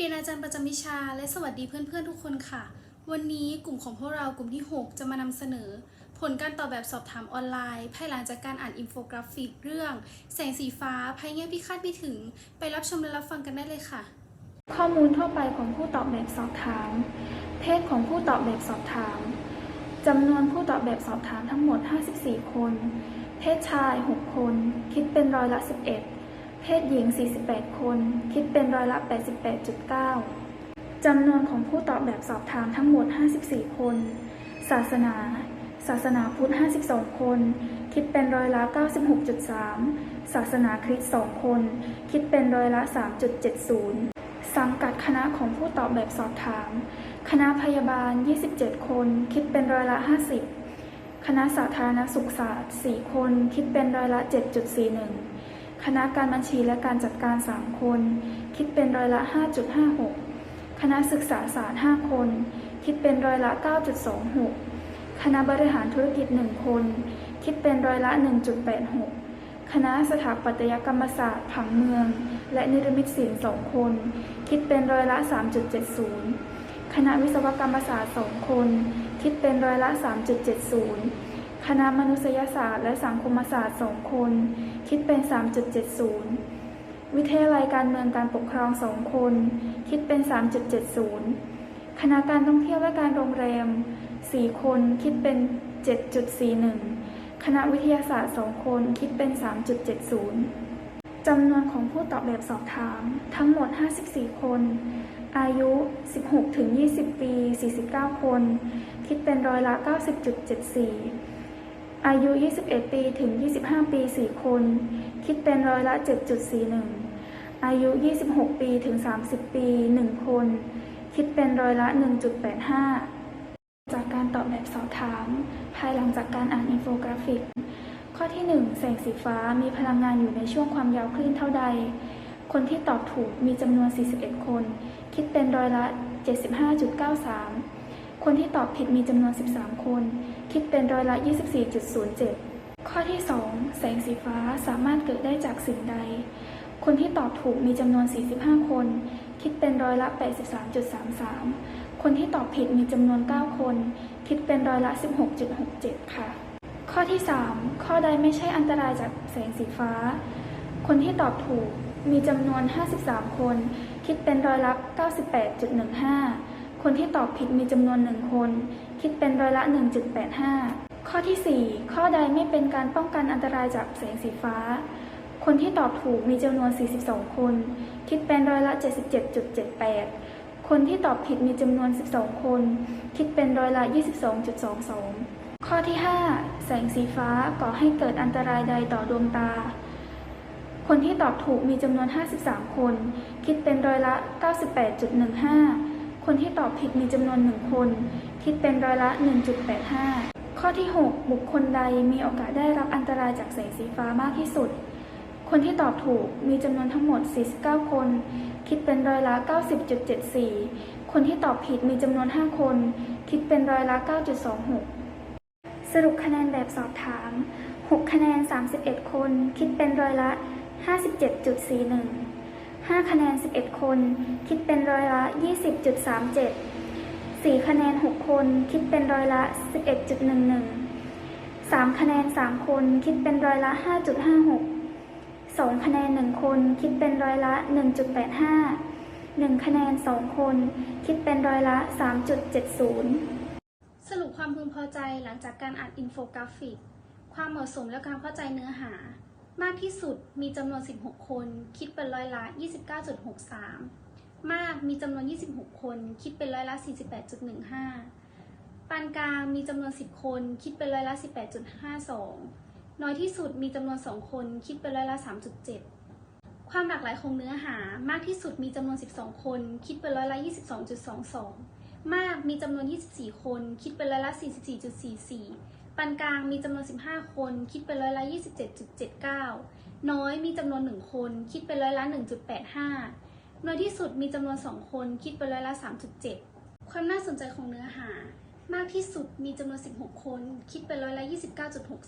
เรียนอาจารย์ประจำวิชาและสวัสดีเพื่อนๆทุกคนค่ะ วันนี้กลุ่มของพวกเรากลุ่มที่ 6 จะมานำเสนอ ผลการตอบแบบสอบถามออนไลน์ ภายหลังจากการอ่านอินโฟกราฟิกเรื่อง แสงสีฟ้าภัยแง่พิฆาตไม่ถึง ไปรับชมและรับฟังกันได้เลยค่ะ ข้อมูลทั่วไปของผู้ตอบแบบสอบถาม เพศของผู้ตอบแบบสอบถามจำนวนผู้ตอบแบบสอบถามทั้งหมด 54 คน เพศชาย 6 คน คิดเป็นร้อยละ 11 เพศหญิง 48 คน คิดเป็นร้อยละ 88.9 จำนวนของผู้ตอบแบบสอบถามทั้งหมด 54 คน ศาสนา ศาสนาพุทธ 52 คน คิดเป็นร้อยละ 96.3 ศาสนาคริสต์ 2 คน คิดเป็นร้อยละ 3.70 สังกัดคณะของผู้ตอบแบบสอบถาม คณะพยาบาล 27 คน คิดเป็นร้อยละ 50 คณะสาธารณสุขศาสตร์ 4 คน คิดเป็นร้อยละ 7.41 คณะการบัญชีและการจัดการ 3 คน คิดเป็นร้อยละ 5.56 คณะศึกษาศาสตร์ 5 คน คิดเป็นร้อยละ 9.26 คณะบริหารธุรกิจ 1 คน คิดเป็นร้อยละ 1.86 คณะสถาปัตยกรรมศาสตร์ผังเมือง และนิรมิตศิลป์2คน คิดเป็นร้อยละ 3.70 คณะวิศวกรรมศาสตร์ 2 คน คิดเป็นร้อยละ 3.70 คณะมนุษยศาสตร์และสังคมศาสตร์2คน คิดเป็น 3.70 วิทยาลัยการเมืองการปกครอง2คน คิดเป็น 3.70 คณะการท่องเที่ยวและการโรงแรม 4 คนคิดเป็น 7.41 คณะวิทยาศาสตร์2คนคิดเป็น 3.70 จำนวนของผู้ตอบแบบสอบถาม ทั้งหมด 54 คน อายุ 16-20 ปี 49 คน คิดเป็นร้อยละ 90.74 อายุ 21 ปีถึง 25 ปี 4 คน คิดเป็นร้อยละ 7.41 อายุ 26 ปีถึง 30 ปี 1 คน คิดเป็นร้อยละ 1.85 จากการตอบแบบสอบถาม ภายหลังจากการอ่านอินโฟกราฟิก ข้อที่ 1 แสงสีฟ้ามีพลังงานอยู่ในช่วงความยาวคลื่นเท่าใด คนที่ตอบถูกมีจำนวน 41 คน คิดเป็นร้อยละ 75.93 คนที่ตอบผิดมีจำนวน 13 คน คิดเป็นร้อยละ 24.07 ข้อที่ 2 แสงสีฟ้าสามารถเกิดได้จากสิ่งใด คนที่ตอบถูกมีจำนวน 45 คน คิดเป็นร้อยละ 83.33 คนที่ตอบผิดมีจำนวน 9 คน คิดเป็นร้อยละ 16.67 ค่ะ ข้อที่ 3 ข้อใดไม่ใช่อันตรายจากแสงสีฟ้า คนที่ตอบถูกมีจำนวน 53 คน คิดเป็นร้อยละ 98.15 คนที่ตอบผิดมีจำนวน1คน คิดเป็นร้อยละ 1.85 ข้อที่ 4 ข้อใดไม่เป็นการป้องกันอันตรายจากแสงสีฟ้า คนที่ตอบถูกมีจำนวน 42 คน คิดเป็นร้อยละ 77.78 คนที่ตอบผิดมีจำนวน 12 คน คิดเป็นร้อยละ 22.22 ข้อที่ 5 แสงสีฟ้าก่อให้เกิดอันตรายใดต่อดวงตาคนที่ตอบถูกมีจำนวน 53 คน คิดเป็นร้อยละ 98.15 คนที่ตอบผิดมีจำนวน1คน คิดเป็นร้อยละ 1.85 ข้อที่ 6 บุคคลใดมีโอกาสได้รับอันตรายจากแสงสีฟ้ามากที่สุด คนที่ตอบถูกมีจำนวนทั้งหมด 49 คน คิดเป็นร้อยละ 90.74 คนที่ตอบผิดมีจำนวน 5 คน คิดเป็นร้อยละ 9.26 สรุปคะแนนแบบสอบถาม 6 คะแนน 31 คน คิดเป็นร้อยละ 57.41 5 คะแนน 11 คน คิดเป็นร้อยละ 20.37 4 คะแนน 6 คน คิดเป็นร้อยละ 11.11 3 คะแนน 3 คน คิดเป็นร้อยละ 5.56 2 คะแนน 1 คน คิดเป็นร้อยละ 1.85 1 คะแนน 2 คน คิดเป็นร้อยละ 3.70 สรุปความพึงพอใจหลังจากการอ่านอินโฟกราฟิก ความเหมาะสมและการเข้าใจเนื้อหา มากที่สุดมีจำนวน 16 คน คิดเป็นร้อยละ 29.63 มากมีจำนวน 26 คน คิดเป็นร้อยละ 48.15 ปานกลางมีจำนวน 10 คน คิดเป็นร้อยละ 18.52 น้อยที่สุดมีจำนวน 2 คน คิดเป็นร้อยละ 3.7 ความหลากหลายของเนื้อหามากที่สุดมีจำนวน 12 คน คิดเป็นร้อยละ 22.22 มากมีจำนวน 24 คน คิดเป็นร้อยละ 44.44 ปานกลางมีจำนวน 15 คน คิดเป็นร้อยละ 27.79 น้อยมีจำนวน 1 คน คิดเป็นร้อยละ 1.85 น้อยที่สุดมีจำนวน 2 คน คิดเป็นร้อยละ 3.7 ความน่าสนใจของเนื้อหา มากที่สุดมีจำนวน 16 คน คิดเป็นร้อยละ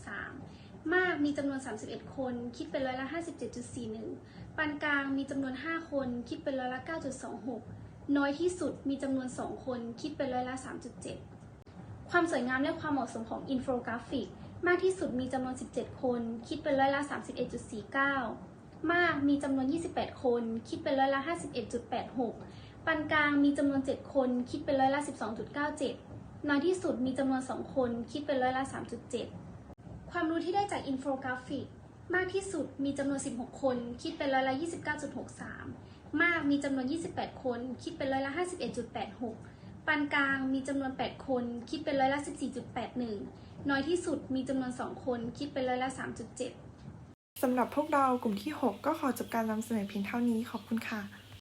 29.63 มากมีจำนวน 31 คน คิดเป็นร้อยละ 57.41 ปานกลางมีจำนวน 5 คน คิดเป็นร้อยละ 9.26 น้อยที่สุดมีจำนวน 2 คน คิดเป็นร้อยละ 3.7 ความสวยงามและความเหมาะสมของอินโฟกราฟิก มากที่สุดมีจำนวน 17 คน คิดเป็นร้อยละ 31.49 มากมีจำนวน 28 คน คิดเป็นร้อยละ 51.86 ปานกลางมีจำนวน 7 คน คิดเป็นร้อยละ 12.97 น้อยที่สุดมีจำนวน 2 คน คิดเป็นร้อยละ 3.7 ความรู้ที่ได้จากอินโฟกราฟิก มากที่สุดมีจำนวน 16 คน คิดเป็นร้อยละ 29.63 มากมีจำนวน 28 คน คิดเป็นร้อยละ 51.86 ปานกลางมีจำนวน 8 คน คิดเป็นร้อยละ 14.81 น้อยที่สุดมีจำนวน 2 คน คิดเป็นร้อยละ 3.7สำหรับพวกเรากลุ่มที่ 6 ก็ขอจบการนำเสนอเพียงเท่านี้ขอบคุณค่ะ